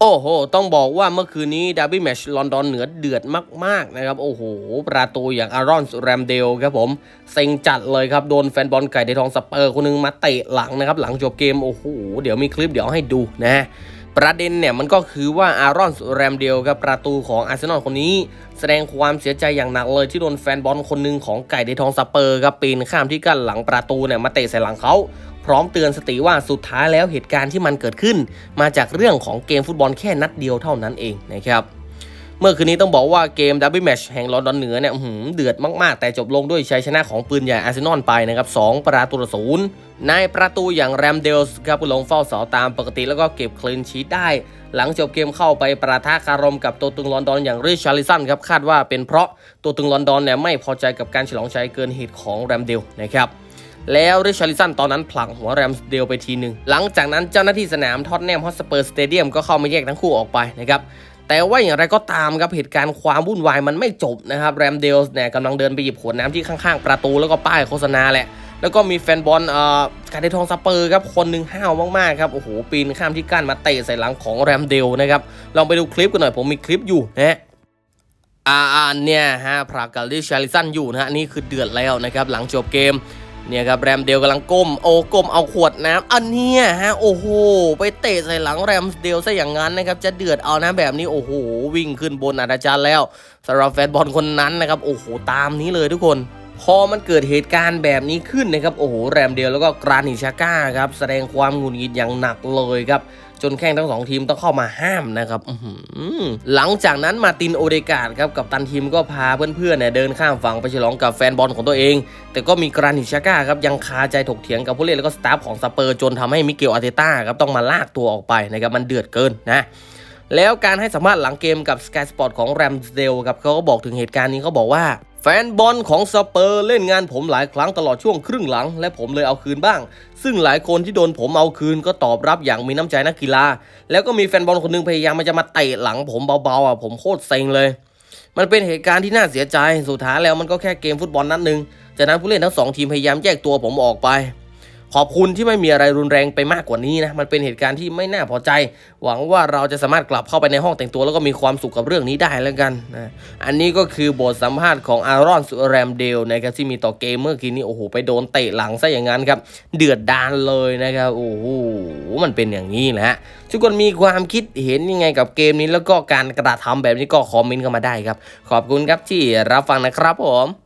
โอ้โห ต้องบอกว่าเมื่อคืนนี้ดาร์บี้แมชลอนดอนเหนือเดือดมาก ๆ นะครับ โอ้โห ประตูอย่างอารอนแรมเดลครับผม เซ็งจัดเลยครับ โดนแฟนบอลไก่ในทองสเปอร์คนหนึงมาเตะหลังนะครับ หลังจบเกม โอ้โห เดี๋ยวมีคลิปเดี๋ยวให้ดูนะประเด็นเนี่ยมันก็คือว่าอารอนแรมเดลครับประตูของอาร์เซนอลคนนี้ แสดงความเสียใจอย่างหนักเลยที่โดนแฟนบอลคนหนึ่งของไก่ในทองสเปอร์ครับปีนข้ามที่กั้นหลังประตูเนี่ยมาเตะใส่หลังเขา พร้อมเตือนสติว่าสุดท้ายแล้วเหตุการณ์ที่มันเกิดขึ้น มาจากเรื่องของเกมฟุตบอลแค่นัดเดียวเท่านั้นเองนะครับ มื่อคืนนี้ต้องบอกว่าเกมดับเบิลแมชแห่งลอนดอนเหนือเนี่ยหือเดือดมากๆ แต่จบลงด้วยชัยชนะของปืนใหญ่อาร์เซนอลไปนะครับ2ประตูต่อศูนย์ในประตูอย่างแรมเดลส์ครับลงเฝ้าเสาตามปกติแล้วก็เก็บคลีนชีตได้ หลังจบเกมเข้าไปประทะคารมกับตัวตึงลอนดอนอย่างริชาร์ลิสันครับคาดว่าเป็นเพราะตัวตึงลอนดอนเนี่ยไม่พอใจกับการฉลองชัยเกินเหตุของแรมเดลนะครับแล้วริชาร์ลิสันตอนนั้นผลักหัวแรมเดลไปทีหนึ่งหลังจากนั้นเจ้าหน้าที่สนามท็อตแนมฮอตสเปอร์สเตเดียมก็เข้ามาแยกทั้งคู่ออกไปนะครับ แต่ว่าอย่างไรก็ตามครับเหตุการณ์ความวุ่นวายมันไม่จบนะครับแรมเดลเนี่ยกำลังเดินไปหยิบขวดน้ำที่ข้างๆ ประตูแล้วก็ป้ายโฆษณาแหละ แล้วก็มีแฟนบอลเอ่อการไดทองสเปอร์ครับคนหนึ่งห้าวมากๆครับโอ้โหปีนข้ามที่กั้นมาเตะใส่หลังของแรมเดลนะครับลองไปดูคลิปกันหน่อยผมมีคลิปอยู่นะฮะอ่าอ่าเนี่ยฮะพรากกับลิชาริสันอยู่นะฮะนี่คือเดือดแล้วนะครับหลังจบเกม เนี่ยครับแรมเดลกำลังก้มโอ้ก้มเอาขวดน้ำอันเนี้ยฮะโอ้โหไปเตะใส่หลังแรมเดลซะอย่างนั้นนะครับจะเดือดเอานะแบบนี้โอ้โหวิ่งขึ้นบนอาจารย์แล้วสำหรับแฟนบอลคนนั้นนะครับโอ้โหตามนี้เลยทุกคน พอมันเกิดเหตุการณ์แบบนี้ขึ้นนะครับโอ้โหแรมเดลแล้วก็กรานิชาก้าครับแสดงความหงุดหงิดอย่างหนักเลยครับจนแข่งทั้งสองทีมต้องเข้ามาห้ามนะครับหลังจากนั้นมาตินโอเดกาดครับกับตันทีมก็พาเพื่อนๆเนี่ยเดินข้ามฝั่งไปฉลองกับแฟนบอลของตัวเอง แต่ก็มีกรานิชาก้าครับยังคาใจถกเถียงกับผู้เล่นแล้วก็สตาฟของสเปอร์จนทำให้มิเกลอาร์เตต้าครับต้องมาลากตัวออกไปนะครับมันเดือดเกินนะแล้วการให้สัมภาษณ์หลังเกมกับ Sky Sport ของแรมเดลครับเขาก็บอกถึงเหตุการณ์นี้เขาบอกว่า แฟนบอลของสเปอร์เล่นงานผมหลายครั้งตลอดช่วงครึ่งหลัง และผมเลยเอาคืนบ้าง ซึ่งหลายคนที่โดนผมเอาคืนก็ตอบรับอย่างมีน้ำใจนักกีฬา แล้วก็มีแฟนบอลคนหนึงพยายามมันจะมาเตะหลังผมเบาๆอะผมโคตรเซ็งเลย มันเป็นเหตุการณ์ที่น่าเสียใจสุดท้ายแล้วมันก็แค่เกมฟุตบอลนัดหนึ่งจากนั้นผู้เล่นทั้งสองทีมพยายามแยกตัวผมออกไป ขอบคุณที่ไม่มีอะไรรุนแรงไปมากกว่านี้นะ มันเป็นเหตุการณ์ที่ไม่น่าพอใจ หวังว่าเราจะสามารถกลับเข้าไปในห้องแต่งตัว แล้วก็มีความสุขกับเรื่องนี้ได้แล้วกันนะอันนี้ก็คือบทสัมภาษณ์ของอารอนสุแรมเดลนะครับที่มีต่อเกมเมื่อกี้นี้โอ้โหไปโดนเตะหลังซะอย่างนั้นครับ เดือดดานเลยนะครับโอ้โหมันเป็นอย่างนี้แหละฮะทุกคนมีความคิดเห็นยังไงกับเกมนี้แล้วก็การกระทำแบบนี้ก็คอมเมนต์เข้ามาได้ครับ ขอบคุณครับที่รับฟังนะครับผม